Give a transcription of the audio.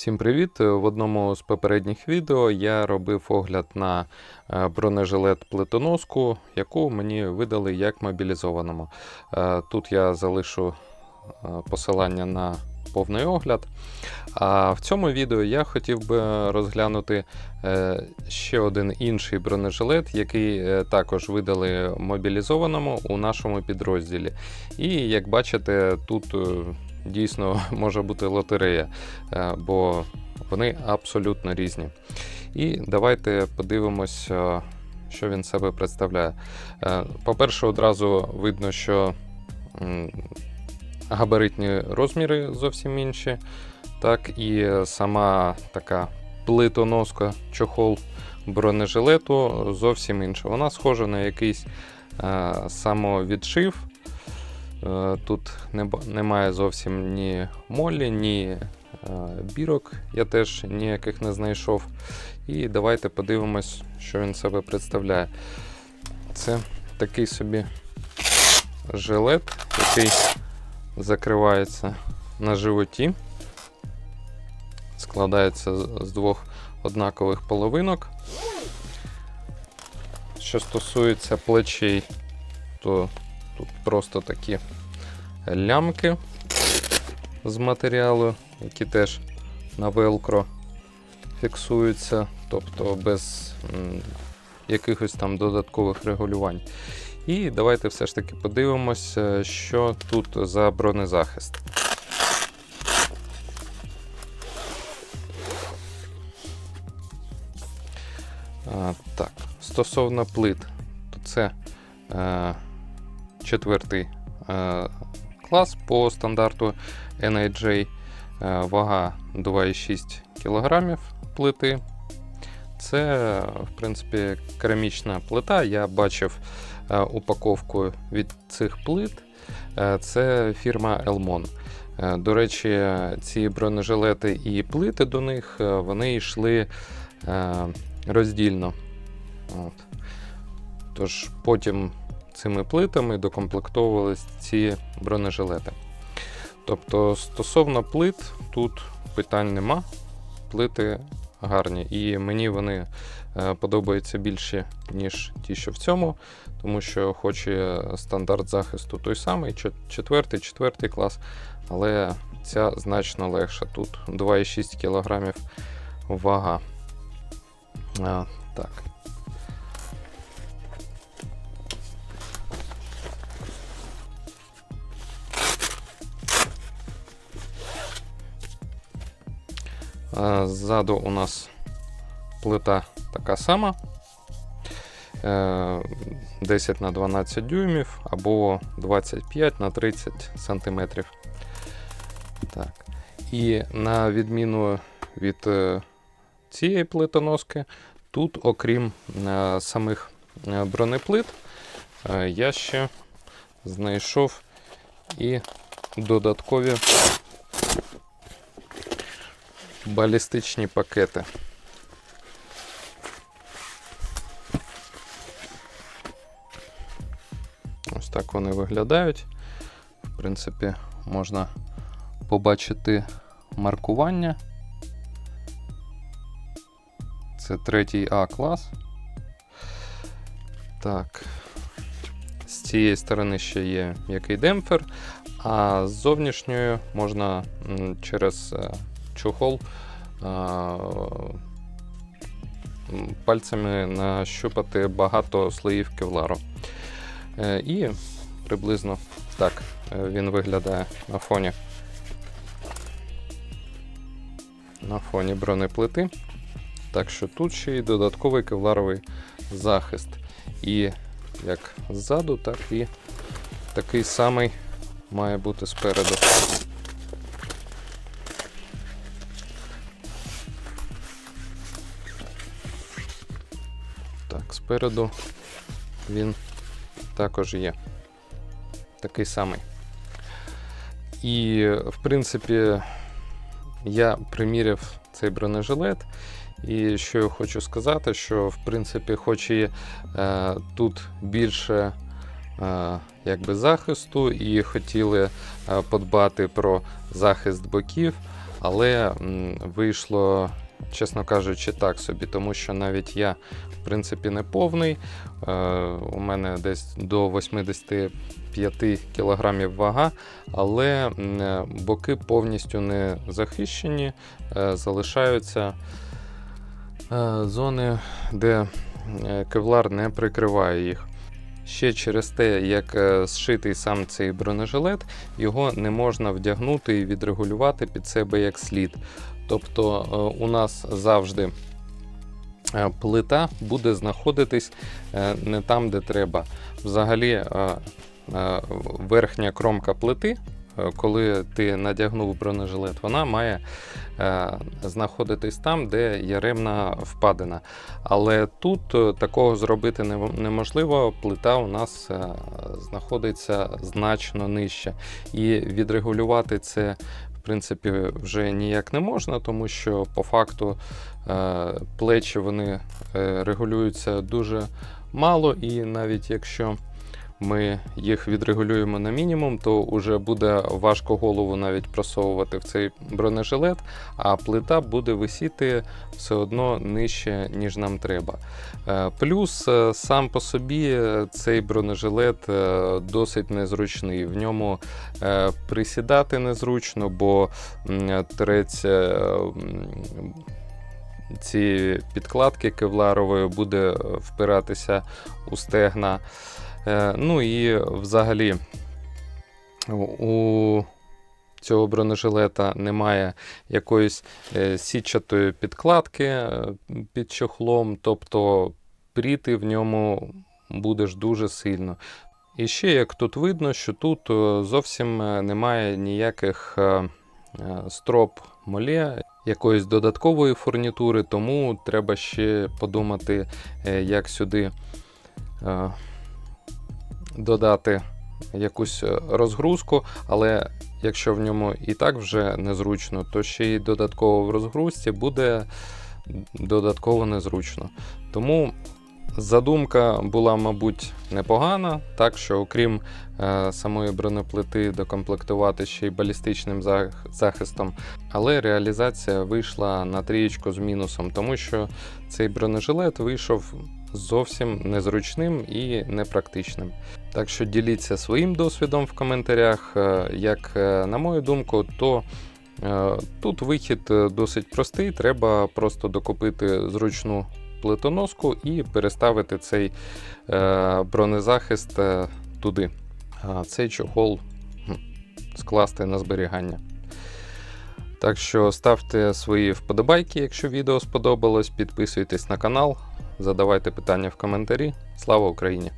Всім привіт! В одному з попередніх відео я робив огляд на е, бронежилет плитоноску, яку мені видали як мобілізованому. Е, Тут я залишу е, посилання на повний огляд. А в цьому відео я хотів би розглянути е, ще один інший бронежилет, який е, також видали мобілізованому у нашому підрозділі. І як бачите, тут е, дійсно може бути лотерея, е, бо вони абсолютно різні. І давайте подивимось, е, що він себе представляє. Е, По-перше, одразу видно, що габаритні розміри зовсім інші. Так, і сама така плитоноска чохол бронежилету зовсім інша. Вона схожа на якийсь самовідшив. Е, Тут немає зовсім ні молі, ні е, бірок. Я теж ніяких не знайшов. І давайте подивимось, що він себе представляє. Це такий собі жилет, який закривається на животі. Складається з з двох однакових половинок. Що стосується плечей, то тут просто такі лямки з матеріалу, які теж на велкро фіксуються, тобто без якихось там додаткових регулювань. І давайте все ж таки подивимося, що тут за бронезахист. Так, стосовно плит, то це е, четвертий е, клас по стандарту NIJ, е, вага 2,6 кг плити. Це, в принципі, керамічна плита. Я бачив е, упаковку від цих плит. Це фірма Elmon. До речі, ці бронежилети і плити до них вони йшли роздільно. От. Тож потім цими плитами докомплектовувались ці бронежилети. Тобто, стосовно плит, тут питань нема. Плити гарні. І мені вони е, подобаються більше, ніж ті, що в цьому, тому що хоч і стандарт захисту той самий, чет- четвертий, четвертий клас, але ця значно легша. Тут 2,6 кг вага. А, так. Ззаду у нас плита така сама. Е, 10 на 12 дюймів або 25 на 30 сантиметрів. Так. І на відміну від е, цієї плитоноски, тут, окрім е, самих е, бронеплит, е, я ще знайшов і додаткові балістичні пакети. Ось так вони виглядають. В принципі, можна побачити маркування. Це третій А клас. Так. З цієї сторони ще є який демпфер, а з зовнішньої можна через е, чохол пальцями нащупати багато слоїв кевлару. Е, І приблизно так е, він виглядає на фоні. На фоні бронеплити. Так що тут ще й додатковий кевларовий захист. І як ззаду, так і такий самий має бути спереду. Спереду він також є. Такий самий. І, в принципі, я приміряв цей бронежилет. І що я хочу сказати, що в принципі, хоч і е, тут більше е, якби захисту і хотіли е, подбати про захист боків, але м, вийшло, чесно кажучи, так собі, тому що навіть я, в принципі, не повний. Е, у мене десь до 85 кг вага, але е, боки повністю не захищені, е, залишаються зони, де кевлар не прикриває їх. Ще через те, як е, зшитий сам цей бронежилет, його не можна вдягнути і відрегулювати під себе як слід. Тобто е, у нас завжди е, плита буде знаходитись не там, де треба. Взагалі, верхня кромка плити, коли ти надягнув бронежилет, вона має е, знаходитись там, де яремна впадина. Але тут е, такого зробити неможливо. Плита у нас е, знаходиться значно нижче. І відрегулювати це, в принципі, вже ніяк не можна, тому що по факту е, плечі вони е, регулюються дуже мало, і навіть якщо ми їх відрегулюємо на мінімум, то вже буде важко голову навіть просовувати в цей бронежилет, а плита буде висіти все одно нижче, ніж нам треба. Е, Плюс е, сам по собі е, цей бронежилет досить незручний. В ньому присідати незручно, бо м, Ці підкладки кевларової буде впиратися у стегна. Е, Ну і взагалі у цього бронежилета немає якоїсь е, сітчатої підкладки е, під чохлом, тобто пріти в ньому будеш дуже сильно. І ще як тут видно, що тут зовсім немає ніяких строп моле, якоїсь додаткової фурнітури, тому треба ще подумати, як сюди додати якусь е, розгрузку, але якщо в ньому і так вже незручно, то ще й додатково в розгрузці буде додатково незручно. Тому задумка була, мабуть, непогана, так що окрім е, самої бронеплити докомплектувати ще й балістичним захистом, але реалізація вийшла на трієчку з мінусом, тому що цей бронежилет вийшов зовсім незручним і непрактичним. Так що діліться своїм досвідом в коментарях. Е, Як е, на мою думку, то е, тут вихід досить простий. Треба просто докупити зручну плитоноску і переставити цей бронезахист туди. Цей чохол скласти на зберігання. Так що ставте свої вподобайки, якщо відео сподобалось, підписуйтесь на канал, задавайте питання в коментарі. Слава Україні!